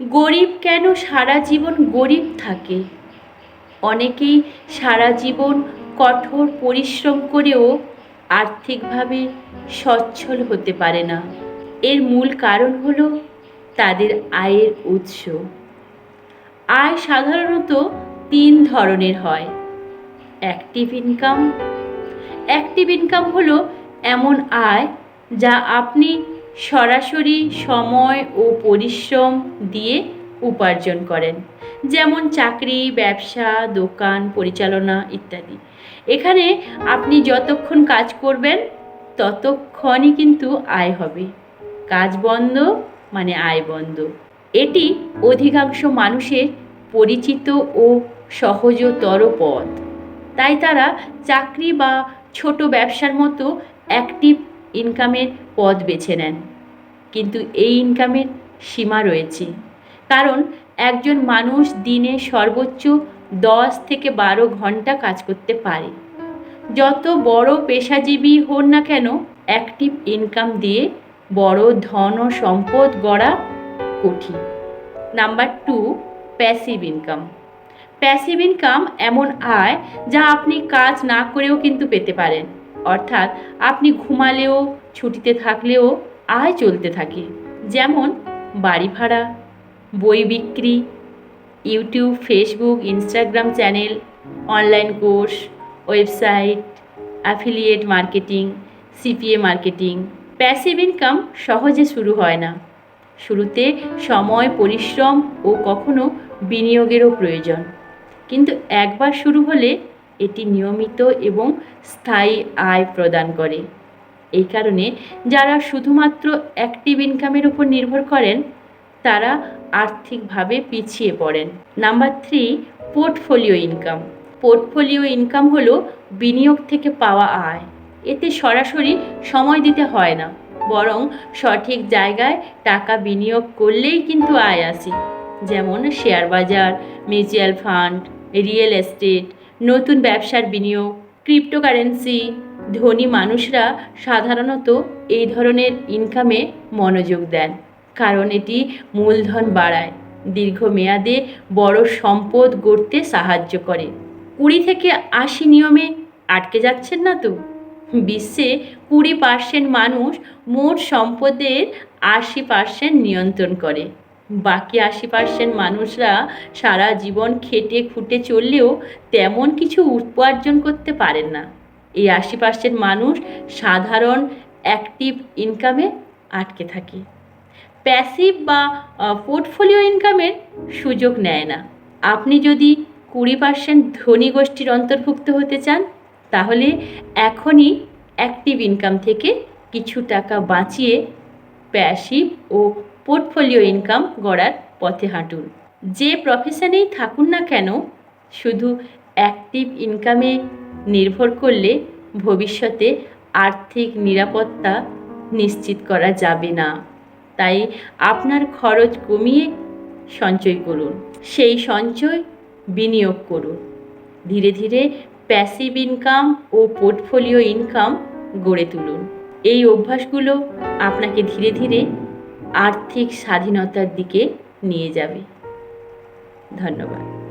গরিব কেন সারা জীবন গরিব থাকে? অনেকেই সারা জীবন কঠোর পরিশ্রম করেও আর্থিকভাবে সচ্ছল হতে পারে না। এর মূল কারণ হল তাদের আয়ের উৎস। আয় সাধারণত তিন ধরনের হয়। অ্যাক্টিভ ইনকাম অ্যাক্টিভ ইনকাম হলো এমন আয় যা আপনি সরাসরি সময় ও পরিশ্রম দিয়ে উপার্জন করেন, যেমন চাকরি, ব্যবসা, দোকান, পরিচালনা ইত্যাদি। এখানে আপনি যতক্ষণ কাজ করবেন, ততক্ষণই কিন্তু আয় হবে। কাজ বন্ধ মানে আয় বন্ধ। এটি অধিকাংশ মানুষের পরিচিত ও সহজতর পথ। তাই তারা চাকরি বা ছোট ব্যবসার মতো অ্যাক্টিভ ইনকামের পথ বেছে নেন। কিন্তু এই ইনকামের সীমা রয়েছে। কারণ একজন মানুষ দিনে সর্বোচ্চ দশ থেকে বারো ঘণ্টা কাজ করতে পারে। যত বড় পেশাজীবী হন না কেন অ্যাক্টিভ ইনকাম দিয়ে বড় ধন ও সম্পদ গড়া কঠিন। Number two passive income passive income এমন আয় যা আপনি কাজ না করেও কিন্তু পেতে পারেন। অর্থাৎ আপনি ঘুমালেও, ছুটিতে থাকলেও আয় চলতে থাকে। যেমন বাড়ি ভাড়া, বই বিক্রি, YouTube, Facebook, Instagram channel, online course, website, affiliate marketing, CPA marketing. Passive income সহজে শুরু হয় না। শুরুতে সময়, পরিশ্রম ও কখনো বিনিয়োগেরও প্রয়োজন। কিন্তু একবার শুরু হলে এটি নিয়মিত এবং স্থায়ী আয় প্রদান করে। এই কারণে যারা শুধুমাত্র অ্যাক্টিভ ইনকামের উপর নির্ভর করেন, তারা আর্থিকভাবে পিছিয়ে পড়েন। Number three portfolio income portfolio income হলো বিনিয়োগ থেকে পাওয়া আয়। এতে সরাসরি সময় দিতে হয় না, বরং সঠিক জায়গায় টাকা বিনিয়োগ করলেই কিন্তু আয় আসে। যেমন শেয়ার বাজার মিউচুয়াল ফান্ড রিয়েল এস্টেট নতুন ব্যবসার বিনিয়োগ ক্রিপ্টোকারেন্সি ধনী মানুষরা সাধারণত এই ধরনের ইনকামে মনোযোগ দেন, কারণ এটি মূলধন বাড়ায়, দীর্ঘমেয়াদে বড় সম্পদ গড়তে সাহায্য করে। কুড়ি থেকে আশি নিয়মে আটকে যাচ্ছেন না তো? বিশ্বে কুড়ি পার্সেন্ট মানুষ মোট সম্পদের আশি পার্সেন্ট নিয়ন্ত্রণ করে। বাকি আশি পার্সেন্ট মানুষরা সারা জীবন খেটে খুঁটে চললেও তেমন কিছু উপার্জন করতে পারেন না। এই আশি পার্সেন্ট মানুষ সাধারণ অ্যাক্টিভ ইনকামে আটকে থাকে। প্যাসিভ বা পোর্টফোলিও ইনকামের সুযোগ নেয় না। আপনি যদি কুড়ি পার্সেন্ট ধনী গোষ্ঠীর অন্তর্ভুক্ত হতে চান, তাহলে এখনই অ্যাক্টিভ ইনকাম থেকে কিছু টাকা বাঁচিয়ে প্যাসিভ ও পোর্টফোলিও ইনকাম গড়ার পথে হাঁটুন। যে প্রফেশনেই থাকুন না কেন, শুধু অ্যাক্টিভ ইনকামে নির্ভর করলে ভবিষ্যতে আর্থিক নিরাপত্তা নিশ্চিত করা যাবে না। তাই আপনার খরচ কমিয়ে সঞ্চয় করুন। সেই সঞ্চয় বিনিয়োগ করুন। ধীরে ধীরে প্যাসিভ ইনকাম ও পোর্টফোলিও ইনকাম গড়ে তুলুন। এই অভ্যাসগুলো আপনাকে ধীরে ধীরে আর্থিক স্বাধীনতার দিকে নিয়ে যাবে। ধন্যবাদ।